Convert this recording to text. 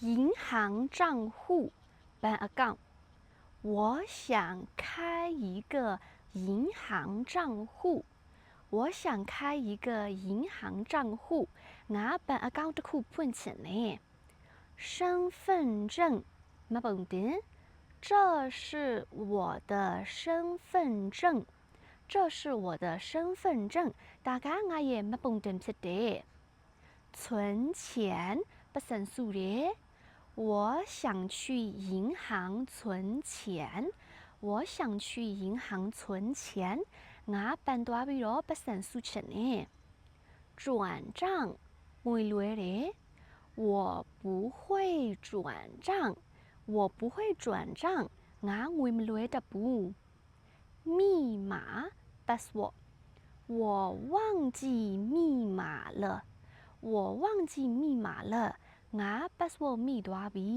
银行账户办 account，我想开一个银行账户。我想开一个银行账户，我办 account 库喷钱呢。身份证，没问题。这是我的身份证，这是我的身份证。大家我也没问题的。存钱不算数的。我想去银行存钱。我想去银行存钱。我办多比罗不算数钱呢。转账没来的。我不会转账。我不会转账。我会没来的不。密码 password。我忘记密码了。我忘记密码了。 ငါ password မိသွားပြီ